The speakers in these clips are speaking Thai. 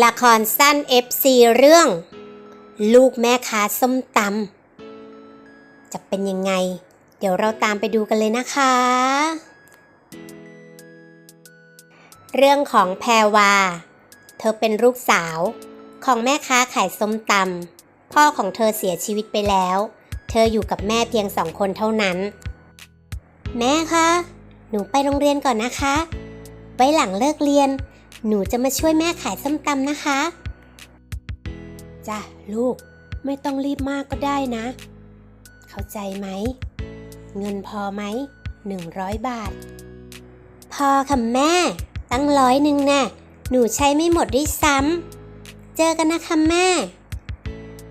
ละครสั้น FC เรื่อง ลูกแม่ค้าส้มตำจะเป็นยังไง เดี๋ยวเราตามไปดูกันเลยนะคะ เรื่องของแพรวา เธอเป็นลูกสาว ของแม่ค้าขายส้มตำพ่อของเธอเสียชีวิตไปแล้ว เธออยู่กับแม่เพียงสองคนเท่านั้น แม่คะ หนูไปโรงเรียนก่อนนะคะ ไว้หลังเลิกเรียน หนูจะมาช่วยแม่ขายส้มตำนะคะ จ้ะลูก ไม่ต้องรีบมากก็ได้นะ เข้าใจไหม เงินพอไหมหนึ่งร้อยบาท พอค่ะแม่ ตั้งร้อยหนึ่งแน่ะ หนูใช้ไม่หมดด้วยซ้ำ เจอกันนะคะแม่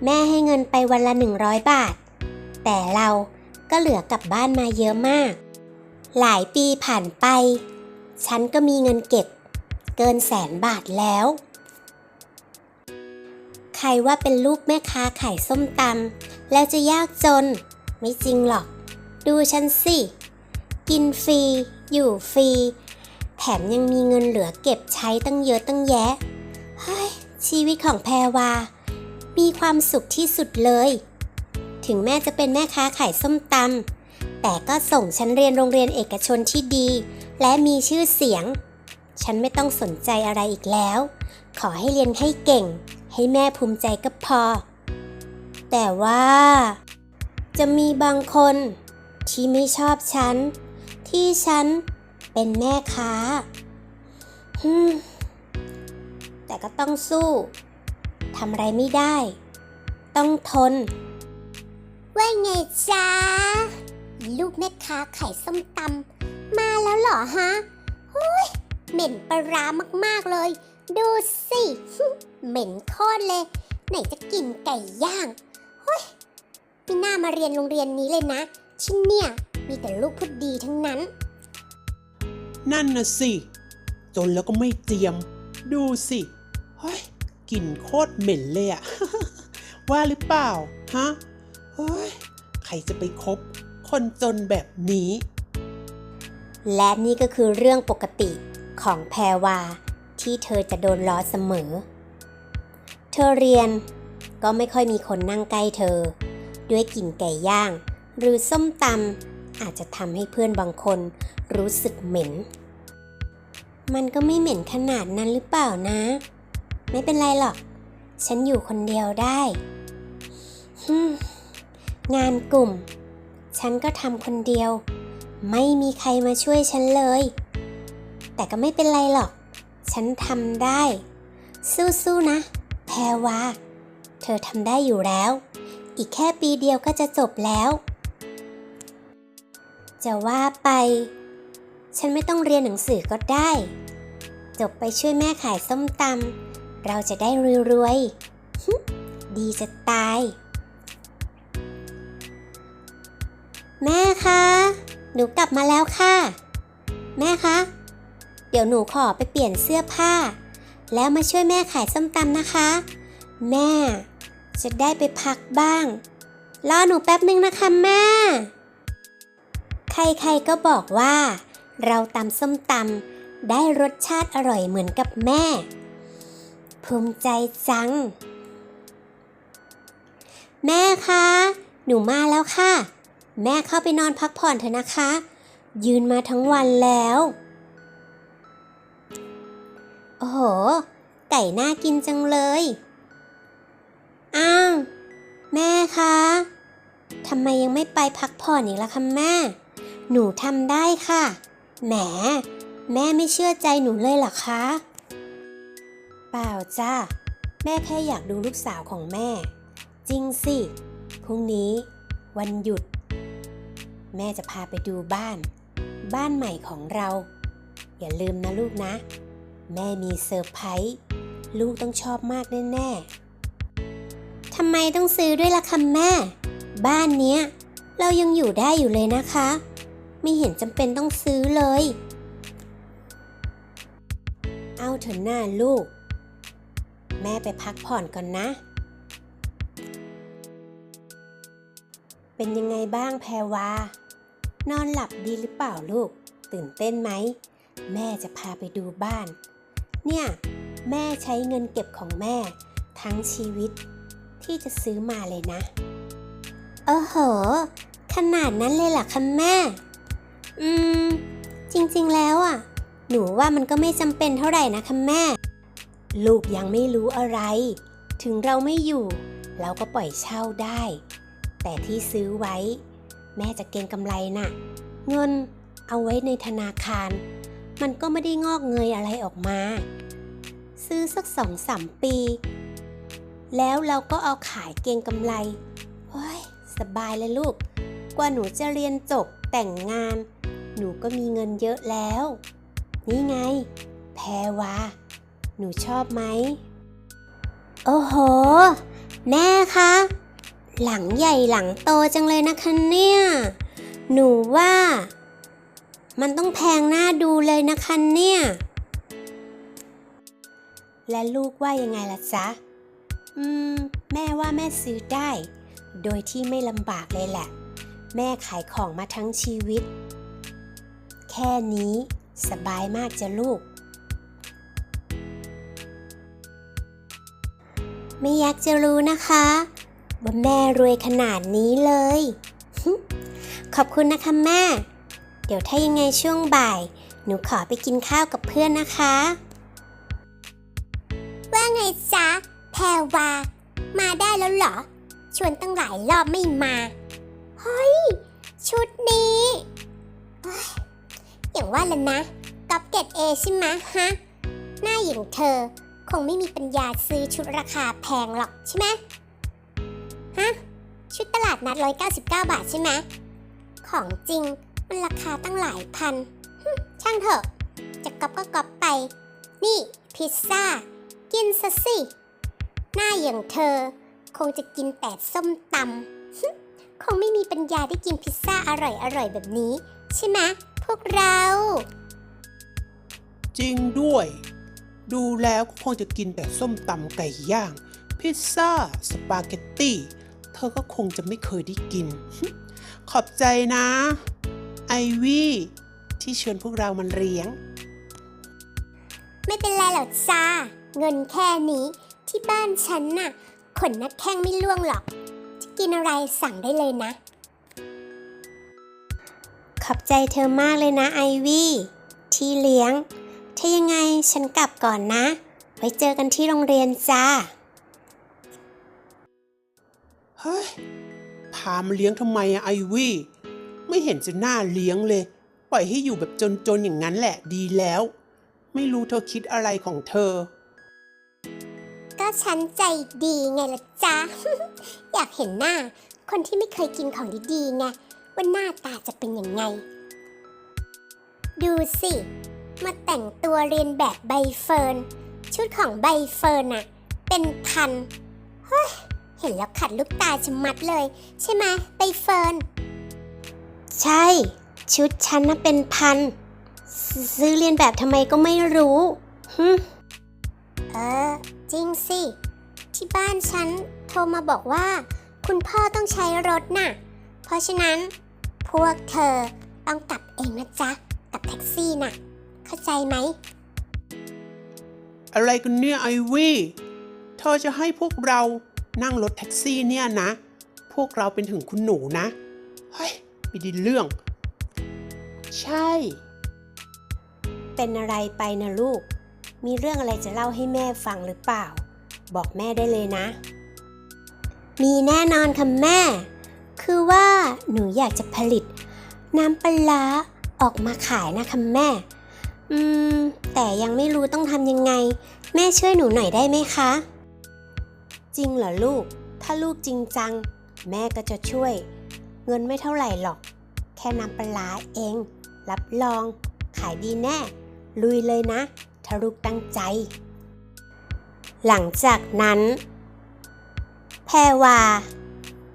แม่ให้เงินไปวันละหนึ่งร้อยบาท แต่เราก็เหลือกลับบ้านมาเยอะมาก หลายปีผ่านไป ฉันก็มีเงินเก็บ เกินแสนบาทแล้ว ใครว่าเป็นลูกแม่ค้าขายส้มตำแล้วจะยากจน ไม่จริงหรอก ดูฉันสิ กินฟรี อยู่ฟรี แถมยังมีเงินเหลือเก็บใช้ตั้งเยอะตั้งแยะ เฮ้ย ชีวิตของแพรวา มีความสุขที่สุดเลย ถึงแม่จะเป็นแม่ค้าขายส้มตำแต่ก็ส่งฉันเรียนโรงเรียนเอกชนที่ดี และมีชื่อเสียง ฉันไม่ต้องสนใจอะไรอีกแล้ว ขอให้เรียนให้เก่ง ให้แม่ภูมิใจก็พอ แต่ว่า จะมีบางคนที่ไม่ชอบฉัน ที่ฉันเป็นแม่ค้าฮึแต่ก็ต้องสู้ ทำอะไรไม่ได้ ต้องทน ว่าไงจ๊ะ ลูกแม่ค้าไข่ส้มตำมาแล้วเหรอฮะ เหม็นปลาร้ามากๆเลย ดูสิ เหม็นโคตรเลย ไหนจะกินไก่ย่างหุยไม่น่ามาเรียนโรงเรียนนี้เลยนะที่เนี่ยมีแต่ลูกพูดดีทั้งนั้น นั่นน่ะสิ จนแล้วก็ไม่เจียม ดูสิ เฮ้ยกลิ่นโคตรเหม็นเลยอะว่าหรือเปล่า ฮะ เฮ้ย ใครจะไปคบคนจนแบบนี้ และนี่ก็คือเรื่องปกติ ของแพรวาที่เธอจะโดนล้อเสมอ เธอเรียนก็ไม่ค่อยมีคนนั่งใกล้เธอ ด้วยกลิ่นไก่ย่าง หรือส้มตำอาจจะทำให้เพื่อนบางคนรู้สึกเหม็น มันก็ไม่เหม็นขนาดนั้นหรือเปล่านะ ไม่เป็นไรหรอก ฉันอยู่คนเดียวได้ งานกลุ่ม ฉันก็ทำคนเดียว ไม่มีใครมาช่วยฉันเลย แต่ก็ไม่เป็นไรหรอก ฉันทำได้ สู้ๆนะ แพรวา เธอทำได้อยู่แล้ว อีกแค่ปีเดียวก็จะจบแล้ว จะว่าไป ฉันไม่ต้องเรียนหนังสือก็ได้ จบไปช่วยแม่ขายส้มตำเราจะได้รวยๆดีจะตาย แม่คะ หนูกลับมาแล้วค่ะ แม่คะ เดี๋ยวหนูขอไปเปลี่ยนเสื้อผ้า แล้วมาช่วยแม่ขายส้มตำนะคะ แม่ จะได้ไปพักบ้าง รอหนูแป๊บนึงนะคะแม่ ใครๆก็บอกว่า เราตำส้มตำได้รสชาติอร่อยเหมือนกับแม่ ภูมิใจจัง แม่คะ หนูมาแล้วค่ะ แม่เข้าไปนอนพักผ่อนเถอะนะคะ ยืนมาทั้งวันแล้ว โอ้โห ไก่น่ากินจังเลย อ้าว แม่คะทำไมยังไม่ไปพักผ่อนอีกล่ะคะแม่ หนูทำได้ค่ะ แหม แม่ไม่เชื่อใจหนูเลยหรอคะ เปล่าจ้าแม่แค่อยากดูลูกสาวของแม่ จริงสิ พรุ่งนี้ วันหยุด แม่จะพาไปดูบ้าน บ้านใหม่ของเรา อย่าลืมนะลูกนะ แม่มีเซอร์ไพรส์ลูกต้องชอบมากแน่ๆทำไมต้องซื้อด้วยล่ะคะแม่ บ้านเนี้ย เรายังอยู่ได้อยู่เลยนะคะ ไม่เห็นจำเป็นต้องซื้อเลย เอาเถอะหน้าลูก แม่ไปพักผ่อนก่อนนะ เป็นยังไงบ้างแพรวานอนหลับดีหรือเปล่าลูก ตื่นเต้นไหม แม่จะพาไปดูบ้าน เนี่ย แม่ใช้เงินเก็บของแม่ ทั้งชีวิตที่จะซื้อมาเลยนะโอ้โหขนาดนั้นเลยเหรอคะแม่ อืม จริงๆแล้วอะ หนูว่ามันก็ไม่จำเป็นเท่าไหร่นะคะแม่ ลูกยังไม่รู้อะไร ถึงเราไม่อยู่ เราก็ปล่อยเช่าได้ แต่ที่ซื้อไว้ แม่จะเก็งกำไรน่ะ เงินเอาไว้ในธนาคาร มันก็ไม่ได้งอกเงยอะไรออกมา ซื้อสักสองสามปี แล้วเราก็เอาขายเก็งกำไรโอ้ยสบายเลยลูก กว่าหนูจะเรียนจบแต่งงาน หนูก็มีเงินเยอะแล้ว นี่ไง แพรวาหนูชอบไหม โอ้โห แม่คะ หลังใหญ่หลังโตจังเลยนะคะเนี่ย หนูว่า มันต้องแพงหน้าดูเลยนะคะเนี่ย และลูกว่ายังไงล่ะจ๊ะ อืม แม่ว่าแม่ซื้อได้ โดยที่ไม่ลำบากเลยแหละ แม่ขายของมาทั้งชีวิต แค่นี้สบายมากจ้ะลูก ไม่อยากจะรู้นะคะว่าแม่รวยขนาดนี้เลย ขอบคุณนะคะแม่ ดี๋ยวถ้ายังไงช่วงบ่าย หนูขอไปกินข้าวกับเพื่อนนะคะ ว่าไงจ๊ะแพรวา มาได้แล้วเหรอ ชวนตั้งหลายรอบไม่มา เฮ้ย ชุดนี้เฮ้ยอย่างว่าแล้วนะก๊อปเกตเอใช่ไหมฮะ หน้าอย่างเธอคงไม่มีปัญญาซื้อชุดราคาแพงหรอกใช่ไหมฮะ ชุดตลาดนัด 199 บาทใช่ไหมของจริง มันราคาตั้งหลายพัน ช่างเถอะ จะก๊อปก็ก๊อปไป นี่พิซซ่า กินซะสิ หน้าอย่างเธอ คงจะกินแต่ส้มตำคงไม่มีปัญญาได้กินพิซซ่าอร่อยๆแบบนี้ ใช่ไหมพวกเรา จริงด้วย ดูแล้วก็คงจะกินแต่ส้มตำไก่ย่าง พิซซ่า สปาเกตตี้ เธอก็คงจะไม่เคยได้กิน ขอบใจนะ ไอวี่ที่เชิญพวกเรามันเลี้ยง ไม่เป็นไรหรอกจ้า เงินแค่นี้ที่บ้านฉันน่ะ ขนนักแข้งไม่ล่วงหรอก จะกินอะไรสั่งได้เลยนะ ขอบใจเธอมากเลยนะไอวี่ที่เลี้ยง ถ้ายังไงฉันกลับก่อนนะ ไว้เจอกันที่โรงเรียนจ้า เฮ้ยพามาเลี้ยงทำไมอะไอวี่ ไม่เห็นจะน่าเลี้ยงเลย ปล่อยให้อยู่แบบจนๆอย่างนั้นแหละดีแล้ว ไม่รู้เธอคิดอะไรของเธอ ก็ฉันใจดีไงล่ะจ๊ะ อยากเห็นหน้า คนที่ไม่เคยกินของดีๆไงว่าหน้าตาจะเป็นยังไง ดูสิ มาแต่งตัวเรียนแบบใบเฟิร์น ชุดของใบเฟิร์นอะเป็นพัน เฮ้ย เห็นแล้วขัดลูกตาชะมัดเลย ใช่ไหมใบเฟิร์น ใช่ ชุดฉันน่ะเป็นพัน ซื้อเรียนแบบทำไมก็ไม่รู้ฮึเออ จริงสิ ที่บ้านฉันโทรมาบอกว่า คุณพ่อต้องใช้รถน่ะ เพราะฉะนั้น พวกเธอต้องกลับเองนะจ๊ะ กับแท็กซี่น่ะ เข้าใจไหม อะไรกันเนี่ยไอวี่เธอจะให้พวกเรานั่งรถแท็กซี่เนี่ยนะ พวกเราเป็นถึงคุณหนูนะ เฮ้ย ม่ไดีเรื่อง ใช่ เป็นอะไรไปนะลูก มีเรื่องอะไรจะเล่าให้แม่ฟังหรือเปล่า บอกแม่ได้เลยนะ มีแน่นอนค่ะแม่ คือว่าหนูอยากจะผลิต น้ำปลาร้าออกมาขายนะคะแม่ อืม แต่ยังไม่รู้ต้องทำยังไง แม่ช่วยหนูหน่อยได้ไหมคะ จริงเหรอลูก ถ้าลูกจริงจัง แม่ก็จะช่วย เงินไม่เท่าไหร่หรอก แค่น้ำปลาเอง รับรอง ขายดีแน่ ลุยเลยนะถ้าลูกตั้งใจ หลังจากนั้น แพรวา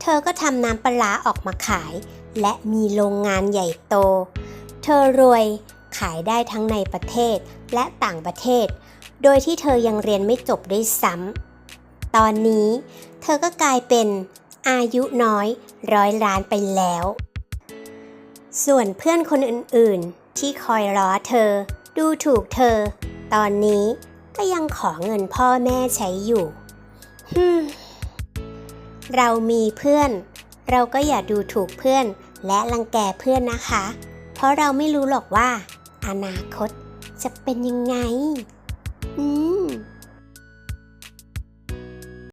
เธอก็ทำน้ำปลาร้าออกมาขาย และมีโรงงานใหญ่โต เธอรวยขายได้ทั้งในประเทศและต่างประเทศ โดยที่เธอยังเรียนไม่จบด้วยซ้ำตอนนี้ เธอก็กลายเป็น อายุน้อยร้อยล้านไปแล้ว ส่วนเพื่อนคนอื่นๆ ที่คอยล้อเธอ ดูถูกเธอ ตอนนี้ก็ยังขอเงินพ่อแม่ใช้อยู่ฮึเรามีเพื่อน เราก็อย่าดูถูกเพื่อน และรังแกเพื่อนนะคะ เพราะเราไม่รู้หรอกว่า อนาคตจะเป็นยังไง อืม